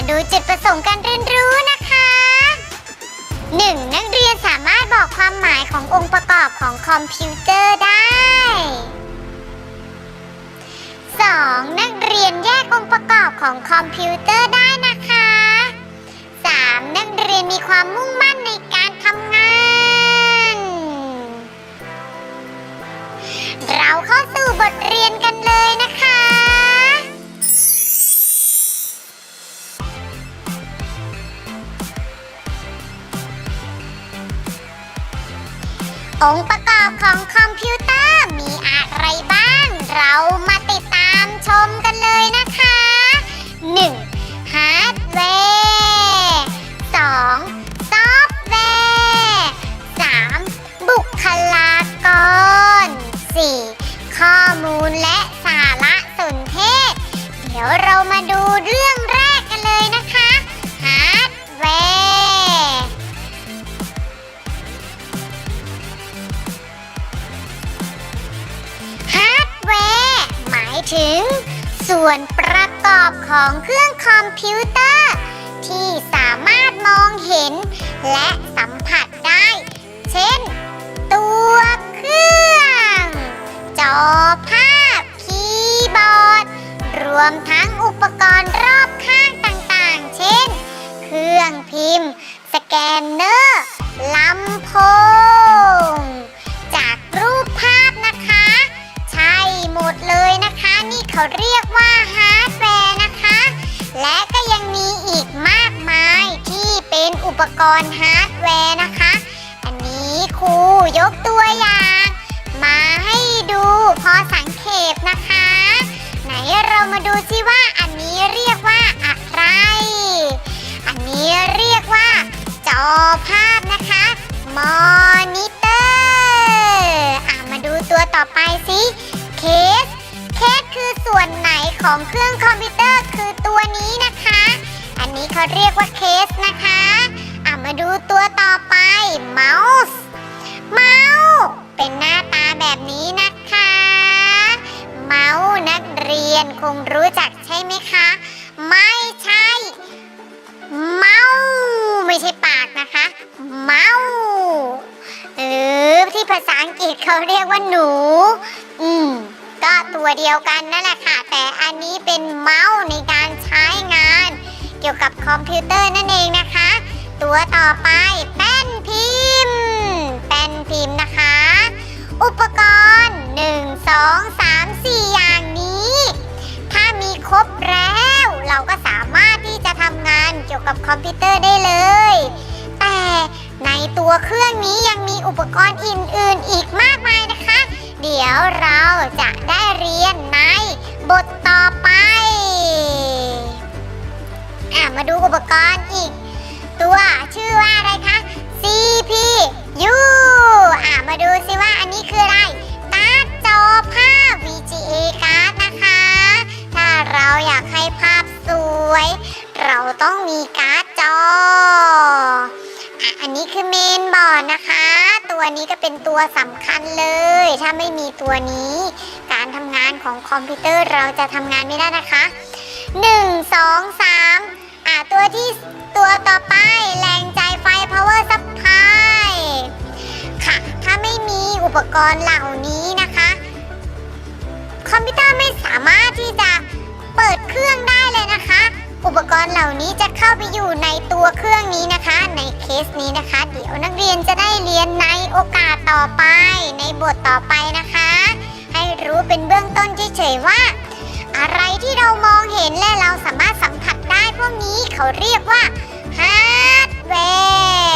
มาดูจุดประสงค์การเรียนรู้นะคะ 1. นักเรียนสามารถบอกความหมายขององค์ประกอบของคอมพิวเตอร์ได้ 2. นักเรียนแยกองค์ประกอบของคอมพิวเตอร์ได้นะคะ 3. นักเรียนมีความมุ่งมั่นในการทำงาน เราเข้าสู่บทเรียนกันเลยนะคะ องค์ประกอบของคอมพิวเตอร์ และสัมผัสได้ เช่น ตัวเครื่อง จอภาพ คีย์บอร์ด รวมทั้งอุปกรณ์รอบข้างต่างๆ เช่น เครื่องพิมพ์ สแกนเนอร์ลำโพง จากรูปภาพนะคะ ใช่หมดเลยนะคะ นี่เขาเรียกว่าฮาร์ดแวร์นะคะ และก็ ป็นอุปกรณ์ฮาร์ดแวร์นะคะ อันนี้ครูยกตัวอย่าง มาให้ดูพอสังเขปนะคะ ไหนเรามาดูซิว่าอันนี้เรียกว่าอะไร อันนี้เรียกว่า จอภาพนะคะมอนิเตอร์อะมาดูตัวต่อไปสิเคสเคสคือส่วนไหนของเครื่องคอมพิวเตอร์คือตัวนี้นะคะ อันนี้เขาเรียกว่าเคสนะคะ มาดูตัวต่อไปเมาส์เมาส์เป็นหน้าตาแบบนี้นะคะ เมาส์นักเรียนคงรู้จักใช่ไหมคะ ไม่ใช่ เมาส์ไม่ใช่ปากนะคะ เมาส์หรือที่ภาษาอังกฤษเขาเรียกว่าหนู อืมก็ตัวเดียวกันนั่นแหละค่ะ แต่อันนี้เป็นเมาส์ในการใช้งาน เกี่ยวกับคอมพิวเตอร์นั่นเองนะคะ ตัวต่อไปแป้นพิมพ์แป้นพิมพ์นะคะ อุปกรณ์ 1 2 3 4 อย่างนี้ ถ้ามีครบแล้ว เราก็สามารถที่จะทำงานเกี่ยวกับคอมพิวเตอร์ได้เลย แต่ในตัวเครื่องนี้ยังมีอุปกรณ์อื่นๆ อีกมากมายนะคะ เดี๋ยวเราจะได้เรียนในบทต่อไปอะมาดูอุปกรณ์อีกตัว ภาพ VGA การ์ดนะคะ ถ้าเราอยากให้ภาพสวย เราต้องมีการ์ดจออะอันนี้คือเมนบอร์ดนะคะ ตัวนี้ก็เป็นตัวสำคัญเลย ถ้าไม่มีตัวนี้ การทำงานของคอมพิวเตอร์เราจะทำงานไม่ได้นะคะ 1 2 3อะตัวที่ตัวต่อไปแรงใจไฟ power supply ค่ะ ถ้าไม่มีอุปกรณ์เหล่านี้นะคะ คอมพิวเตอร์ไม่สามารถที่จะเปิดเครื่องได้เลยนะคะ อุปกรณ์เหล่านี้จะเข้าไปอยู่ในตัวเครื่องนี้นะคะ ในเคสนี้นะคะ เดี๋ยวนักเรียนจะได้เรียนในโอกาสต่อไป ในบทต่อไปนะคะ ให้รู้เป็นเบื้องต้นเฉยๆว่า อะไรที่เรามองเห็นและเราสามารถสัมผัสได้พวกนี้เขาเรียกว่าฮาร์ดแว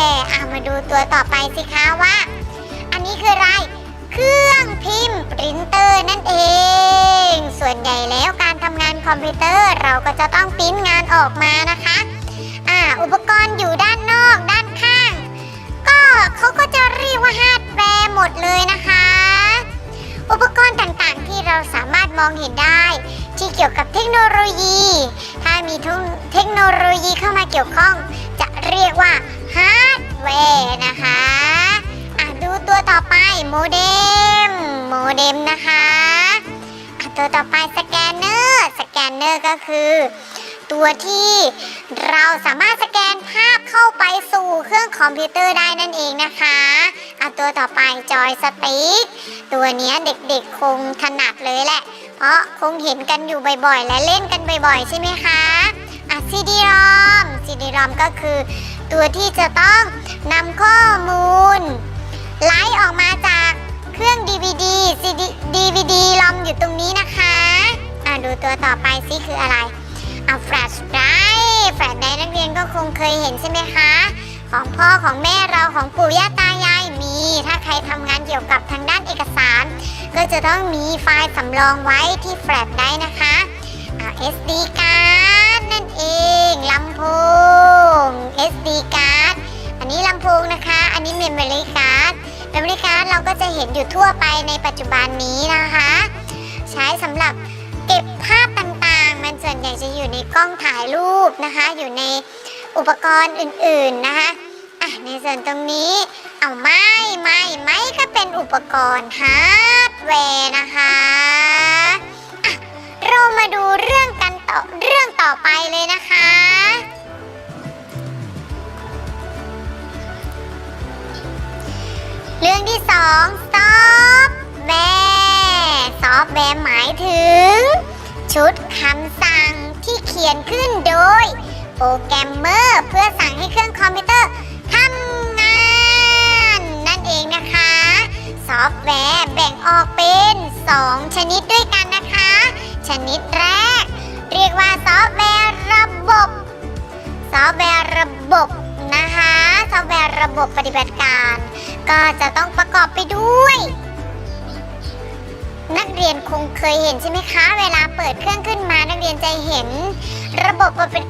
ร์อะมาดูตัวต่อไปสิคะว่า อันนี้คืออะไร เครื่องพิมพ์ปรินเตอร์นั่นเอง ส่วนใหญ่แล้วการทำงานคอมพิวเตอร์เราก็จะต้องปริ้นงานออกมานะคะอ่าอุปกรณ์อยู่ด้านนอกด้านข้าง ก็เขาก็จะเรียกว่าฮาร์ดแวร์หมดเลยนะคะ อุปกรณ์ต่างๆที่เราสามารถมองเห็นได้ ที่เกี่ยวกับเทคโนโลยี ถ้ามีเทคโนโลยีเข้ามาเกี่ยวข้อง จะเรียกว่าฮาร์ดแวร์นะคะ ตัวต่อไปโมเด็มโมเด็มนะคะอะตัวต่อไปสแกนเนอร์สแกนเนอร์ก็คือ ตัวที่เราสามารถสแกนภาพเข้าไปสู่เครื่องคอมพิวเตอร์ได้นั่นเองนะคะอะตัวต่อไปจอยสติ๊กตัวเนี้ยเด็กๆคงถนัดเลยแหละ เพราะคงเห็นกันอยู่บ่อยๆ และเล่นกันบ่อยๆ ใช่ไหมคะอะซีดีรอมซีดีรอมก็คือ ตัวที่จะต้องนำข้อมูล ไลฟ์ออกมาจากเครื่อง DVD CD DVD ลอมอยู่ตรงนี้นะคะอะดูตัวต่อไปซิคืออะไรเอาแฟลชไดร์แฟลชไดร์นักเรียนก็คงเคยเห็นใช่ไหมคะ ของพ่อของแม่เราของปู่ย่าตายายมี ถ้าใครทำงานเกี่ยวกับทางด้านเอกสาร ก็จะต้องมีไฟล์สำรองไว้ที่แฟลชไดร์นะคะอ่า SD card นั่นเองลำโพง SD card อันนี้ลำโพงนะคะ อันนี้ memory card memory card เราก็จะเห็นอยู่ทั่วไปในปัจจุบันนี้นะคะ ใช้สำหรับเก็บภาพต่างๆ มันส่วนใหญ่จะอยู่ในกล้องถ่ายรูปนะคะ อยู่ในอุปกรณ์อื่นๆนะคะอะในส่วนตรงนี้เอาไม่ไม่ไม่ก็เป็นอุปกรณ์ฮาร์ดแวร์นะคะอะเรามาดูเรื่องกันต่อเรื่องต่อไปเลยนะคะ เรื่องที่สองซอฟแวร์ซอฟแวร์หมายถึง ชุดคำสั่งที่เขียนขึ้นโดย โปรแกรมเมอร์เพื่อสั่งให้เครื่องคอมพิวเตอร์ทำงาน นั่นเองนะคะ ซอฟต์แวร์แบ่งออกเป็น 2 ชนิดด้วยกันนะคะ ชนิดแรก เรียกว่าซอฟต์แวร์ระบบ ซอฟต์แวร์ระบบนะคะ ซอฟต์แวร์ระบบปฏิบัติการ ก็จะต้องประกอบไปด้วย นักเรียนคงเคยเห็นใช่ไหมคะ เวลาเปิดเครื่องขึ้นมานักเรียนจะเห็น ระบบปฏิ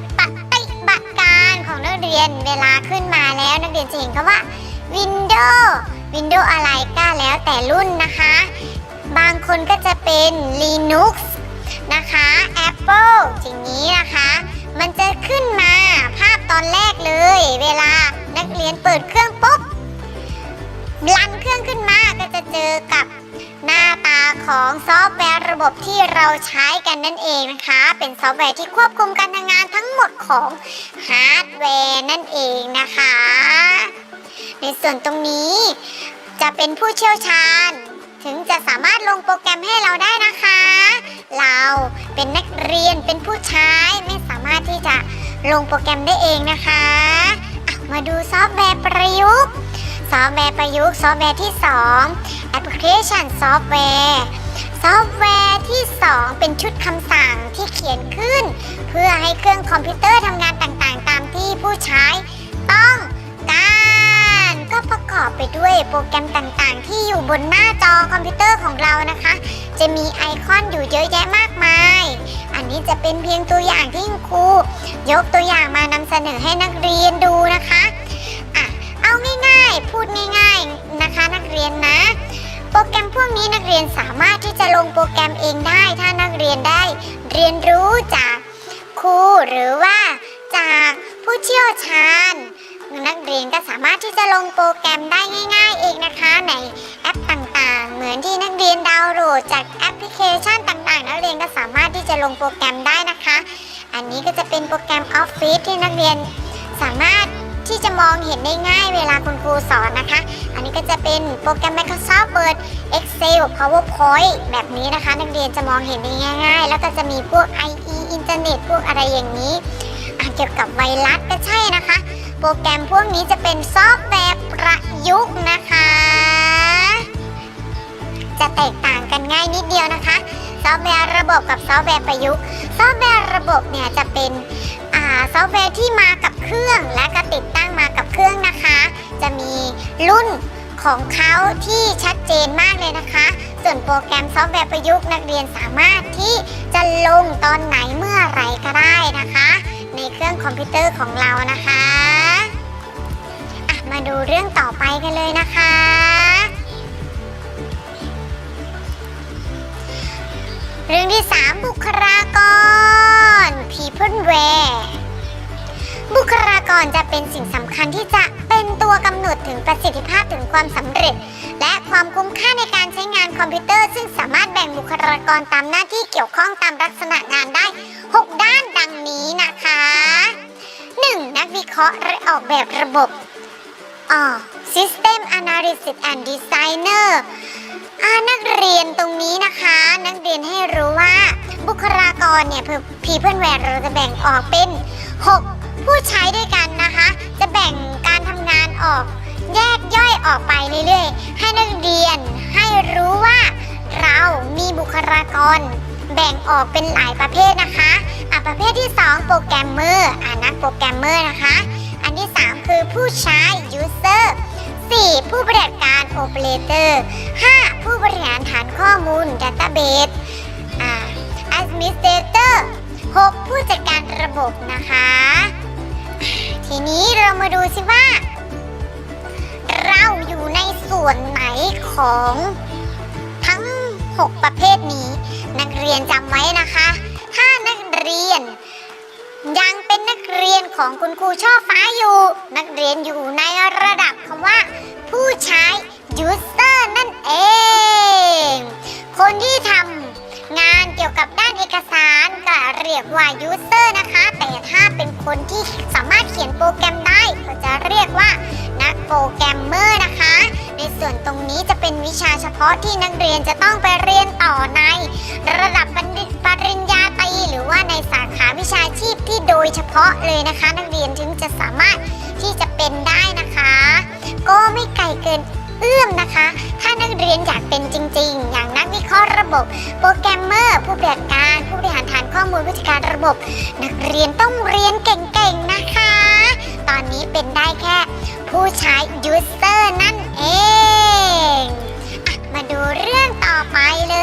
บัติการของนักเรียนเวลาขึ้นมาแล้ว นักเรียนจะเห็นคำว่า Windows Windows อะไรก็แล้วแต่รุ่นนะคะ บางคนก็จะเป็น Linux นะคะ Apple อย่างนี้นะคะ มันจะขึ้นมาภาพตอนแรกเลย เวลานักเรียนเปิดเครื่อง ปุ๊บรันเครื่องขึ้นมาก็จะเจอกับหน้าตาของซอฟต์แวร์ระบบที่เราใช้กันนั่นเองนะคะ เป็นซอฟต์แวร์ที่ควบคุมการทำงานทั้งหมดของฮาร์ดแวร์นั่นเองนะคะ ในส่วนตรงนี้จะเป็นผู้เชี่ยวชาญ ถึงจะสามารถลงโปรแกรมให้เราได้นะคะ เราเป็นนักเรียนเป็นผู้ใช้ไม่สามารถที่จะลงโปรแกรมได้เองนะคะ มาดูซอฟต์แวร์ประยุกต์ ซอฟต์แวร์ประยุกต์ซอฟต์แวร์ที่ 2 แอปพลิเคชันซอฟต์แวร์ซอฟต์แวร์ที่ 2 เป็นชุดคำสั่งที่เขียนขึ้น เพื่อให้เครื่องคอมพิวเตอร์ทำงานต่างๆ ตามที่ผู้ใช้ ต้องการก็ประกอบไปด้วยโปรแกรมต่างๆ ที่อยู่บนหน้าจอคอมพิวเตอร์ของเรานะคะ จะมีไอคอนอยู่เยอะแยะมากมาย อันนี้จะเป็นเพียงตัวอย่างที่ครูยกตัวอย่างมานำเสนอให้นักเรียนดูนะคะ พูดง่ายๆนะคะนักเรียนนะ โปรแกรมพวกนี้นักเรียนสามารถที่จะลงโปรแกรมเองได้ ถ้านักเรียนได้เรียนรู้จากครูหรือว่าจากผู้เชี่ยวชาญ นักเรียนก็สามารถที่จะลงโปรแกรมได้ง่าย ๆ เองนะคะในแอปต่างๆ เหมือนที่นักเรียนดาวน์โหลดจากแอปพลิเคชันต่างๆ นักเรียนก็สามารถที่จะลงโปรแกรมได้นะคะ อันนี้ก็จะเป็นโปรแกรม Office ที่นักเรียนสามารถ ที่จะมองเห็นได้ง่ายเวลาคุณครูสอนนะคะ อันนี้ก็จะเป็นโปรแกรม Microsoft Word Excel PowerPoint แบบนี้นะคะ นักเรียนจะมองเห็นได้ง่าย ๆ แล้วก็จะมีพวก IE อินเทอร์เน็ตพวกอะไรอย่างนี้เกี่ยวกับไวรัสก็ใช่นะคะ โปรแกรมพวกนี้จะเป็นซอฟต์แวร์ประยุกต์นะคะ จะแตกต่างกันง่ายนิดเดียวนะคะ ซอฟต์แวร์ระบบกับซอฟต์แวร์ประยุกต์ ซอฟต์แวร์ระบบเนี่ยจะเป็นซอฟต์แวร์ที่มากับเครื่องและก็ รุ่นของเขาที่ชัดเจนมากเลยนะคะ ส่วนโปรแกรมซอฟต์แวร์ประยุกต์นักเรียนสามารถที่จะลงตอนไหนเมื่อไรก็ได้นะคะ ในเครื่องคอมพิวเตอร์ของเรานะคะะมาดูเรื่องต่อไปกันเลยนะคะ เรื่องที่ 3 บุคลากร peopleware บุคลากรจะเป็นสิ่งสำคัญที่จะเป็นตัวกำหนดถึงประสิทธิภาพถึงความสำเร็จ และความคุ้มค่าในการใช้งานคอมพิวเตอร์ ซึ่งสามารถแบ่งบุคลากรตามหน้าที่เกี่ยวข้องตามลักษณะงานได้ 6 ด้านดังนี้นะคะ 1. นักวิเคราะห์และออกแบบระบบอ๋อ System Analysis and Designer อ่านักเรียนตรงนี้นะคะ นักเรียนให้รู้ว่าบุคลากรเนี่ยพีเพื่อนแวร์เราจะแบ่งออกเป็น 6 ผู้ใช้ด้วยกันนะคะ จะแบ่งการทำงานออก แยกย่อยออกไปเรื่อยๆ ให้นักเรียนให้รู้ว่าเรามีบุคลากร แบ่งออกเป็นหลายประเภทนะคะอะประเภทที่ 2 โปรแกรมเมอร์อะนักโปรแกรมเมอร์นะคะ อันที่ 3 คือผู้ใช้ user 4. ผู้บริหารการ operator 5. ผู้บริหารฐานข้อมูล database อ่า administrator 6. ผู้จัดการระบบนะคะ ทีนี้เรามาดูสิว่า เราอยู่ในส่วนไหนของทั้ง 6 ประเภทนี้ นักเรียนจำไว้นะคะ ถ้านักเรียน ยังเป็นนักเรียนของคุณครูช่อฟ้าอยู่ นักเรียนอยู่ในระดับคำว่า ผู้ใช้ user นั่นเอง คนที่ทำ งานเกี่ยวกับด้านเอกสารก็เรียกว่า user นะคะ แต่ถ้าเป็นคนที่สามารถเขียนโปรแกรมได้ก็จะเรียกว่า นักโปรแกรมเมอร์นะคะ ในส่วนตรงนี้จะเป็นวิชาเฉพาะที่นักเรียนจะต้องไปเรียนต่อใน ระดับปริญปริญญาตรีหรือว่าในสาขาวิชาชีพที่โดยเฉพาะเลยนะคะ นักเรียนถึงจะสามารถที่จะเป็นได้นะคะ ก็ไม่ไกลเกิน เอื้อมนะคะ ถ้านักเรียนอยากเป็นจริง ๆ อย่างนักวิเคราะห์ระบบ โปรแกรมเมอร์ ผู้บริหารการผู้บริหารฐานข้อมูลผู้จัดการระบบ นักเรียนต้องเรียนเก่ง ๆ นะคะ ตอนนี้เป็นได้แค่ผู้ใช้ยูเซอร์นั่นเองอมาดูเรื่องต่อไปเลย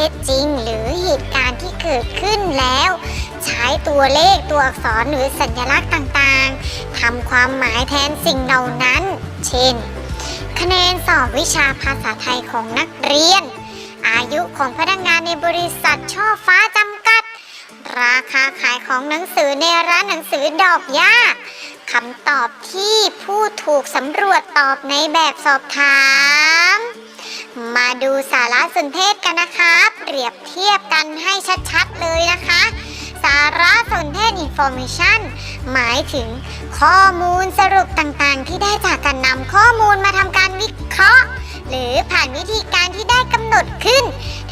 ท็จจริง หรือเหตุการณ์ที่เกิดขึ้นแล้ว ใช้ตัวเลขตัวอักษรหรือสัญลักษณ์ต่างๆทำความหมายแทนสิ่งเหล่านั้น เช่น คะแนนสอบวิชาภาษาไทยของนักเรียน อายุของพนักงานในบริษัทช่อฟ้าจำกัด ราคาขายของหนังสือในร้านหนังสือดอกย่าคำตอบที่ผู้ถูกสำรวจตอบในแบบสอบถาม มาดูสารสนเทศ กันนะคะ เปรียบเทียบกันให้ชัดๆเลยนะคะ สารสนเทศ information หมายถึงข้อมูลสรุปต่างๆ ที่ได้จากการนำข้อมูลมาทำการวิเคราะห์ หรือผ่านวิธีการที่ได้กำหนดขึ้น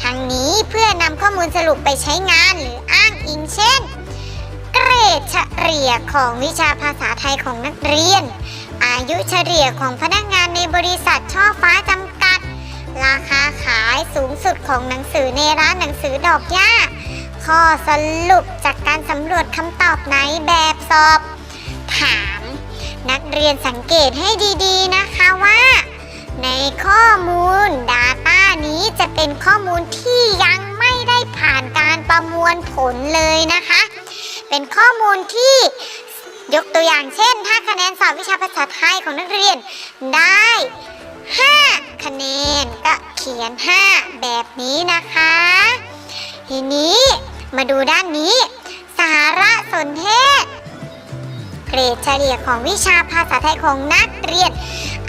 ทั้งนี้เพื่อนำข้อมูลสรุปไปใช้งานหรืออ้างอิงเช่น เกรดเฉลี่ยของวิชาภาษาไทยของนักเรียน อายุเฉลี่ยของพนักงานในบริษัทช่อฟ้าจำ ราคาขายสูงสุดของหนังสือในร้านหนังสือดอกหญ้า ข้อสรุปจากการสำรวจคำตอบในแบบสอบ ถาม นักเรียนสังเกตให้ดีๆนะคะว่า ในข้อมูล Data นี้จะเป็นข้อมูลที่ยังไม่ได้ผ่านการประมวลผลเลยนะคะ เป็นข้อมูลที่ยกตัวอย่างเช่น ถ้าคะแนนสอบวิชาภาษาไทยของนักเรียนได้ 5 คะแนนก็เขียน 5 แบบนี้นะคะ ทีนี้มาดูด้านนี้ สารสนเทศ เกรดเฉลี่ยของวิชาภาษาไทยของนักเรียน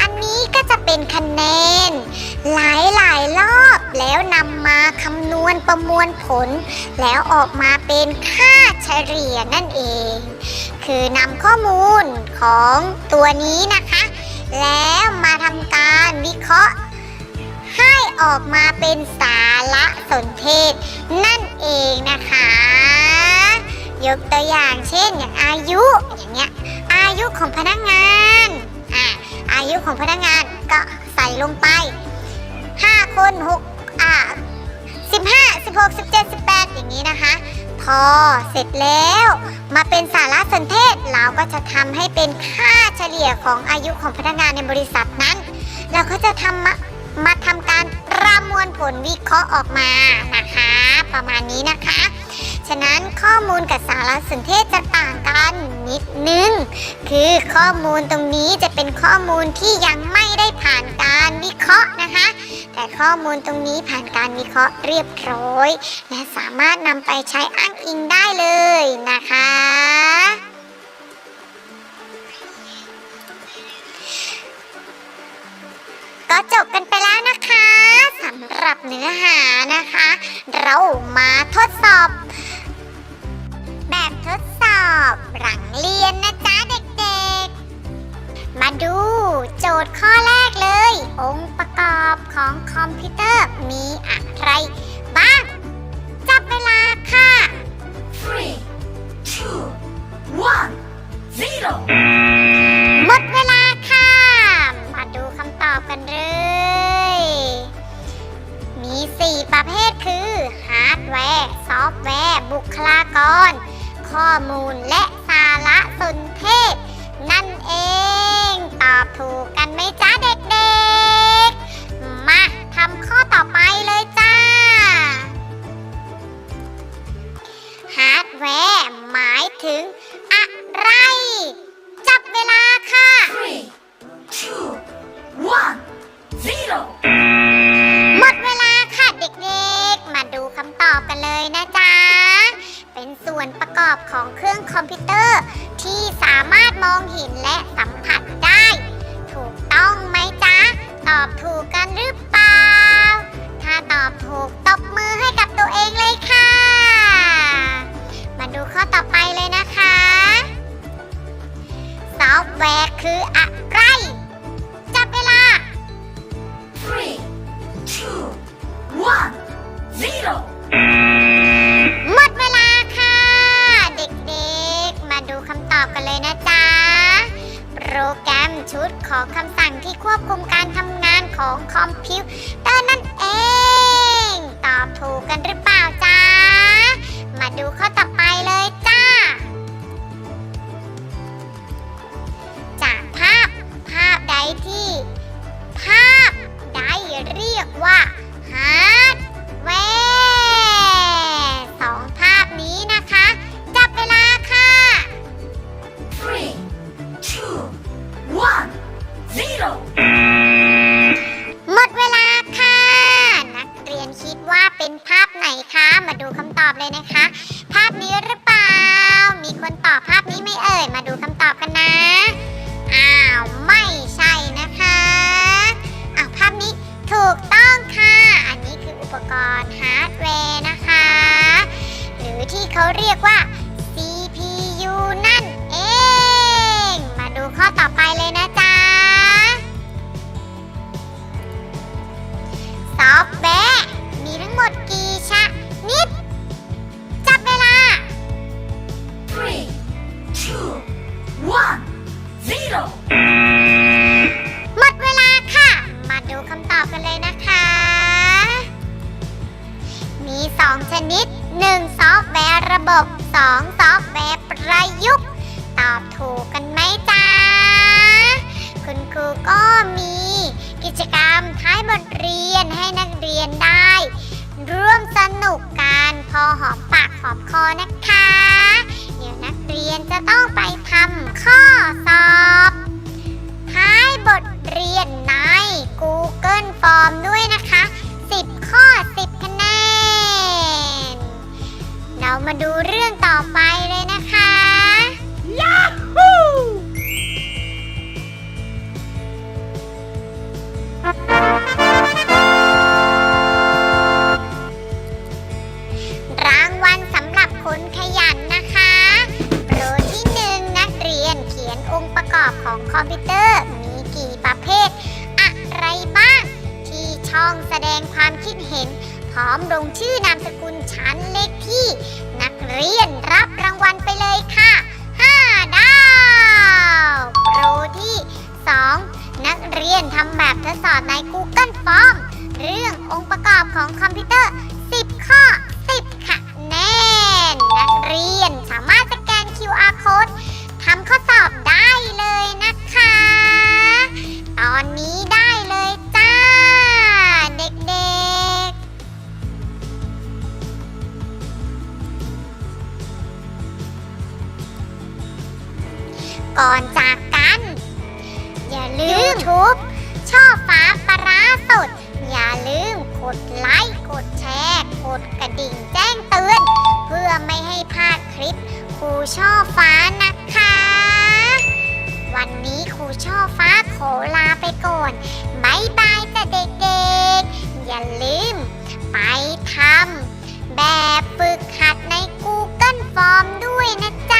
อันนี้ก็จะเป็นคะแนน หลายหลายๆรอบแล้วนำมาคำนวณประมวลผล แล้วออกมาเป็นค่าเฉลี่ยนั่นเอง คือนำข้อมูลของตัวนี้นะคะ แล้วมาทำการวิเคราะห์ ให้ออกมาเป็นสารสนเทศ นั่นเองนะคะ ยกตัวอย่างเช่นอย่างอายุอย่างเงี้ยอายุของพนักงานอะอายุของพนักงานก็ใส่ลงไป 5 คน 6 อ่า15 16 17 18 อย่างนี้นะคะ พอเสร็จแล้ว มาเป็นสารสนเทศเราก็จะทำให้เป็นค่าเฉลี่ยของอายุของพนักงานในบริษัทนั้น เราก็จะทำมามาทำการประมวลผลวิเคราะห์ออกมานะคะ ประมาณนี้นะคะ ฉะนั้นข้อมูลกับสารสนเทศจะต่างกันนิดนึง คือข้อมูลตรงนี้จะเป็นข้อมูลที่ยังไม่ได้ผ่านการวิเคราะห์นะคะ แต่ข้อมูลตรงนี้ผ่านการวิเคราะห์เรียบร้อย และสามารถนำไปใช้อ้างอิงได้เลยนะคะก็จบกันไปแล้วนะคะสำหรับเนื้อหานะคะ เรามาทดสอบ แบบทดสอบหลังเรียนนะ มาดูโจทย์ข้อแรกเลย องค์ประกอบของคอมพิวเตอร์มีอะไรบ้าง จับเวลาค่ะ three two one zero หมดเวลาค่ะ มาดูคำตอบกันเลย มี 4 ประเภทคือ ฮาร์ดแวร์ ซอฟต์แวร์ บุคลากร ข้อมูลและสารสนเทศ ま แวกคืออะไร จับเวลา three two one zero หมดเวลาค่ะ เด็กๆ มาดูคำตอบกันเลยนะจ๊ะ โปรแกรมชุดของคำสั่งที่ควบคุมการทำงานของคอมพิวเตอร์นั่นเอง ตอบถูกกันหรือเปล่าจ๊ะ มาดูข้อต่อ ที่ ภาพใดเรียกว่า แบะมีทั้งหมดกี่ ด อย่าลืมกดไลค์ กดแชร์ กดกระดิ่งแจ้งเตือน เพื่อไม่ให้พลาดคลิปครูช่อฟ้านะคะ วันนี้ครูช่อฟ้าขอลาไปก่อนบายบายจ้ะเด็กๆ อย่าลืม ไปทำแบบฝึกหัดใน Google Form ด้วยนะจ๊ะ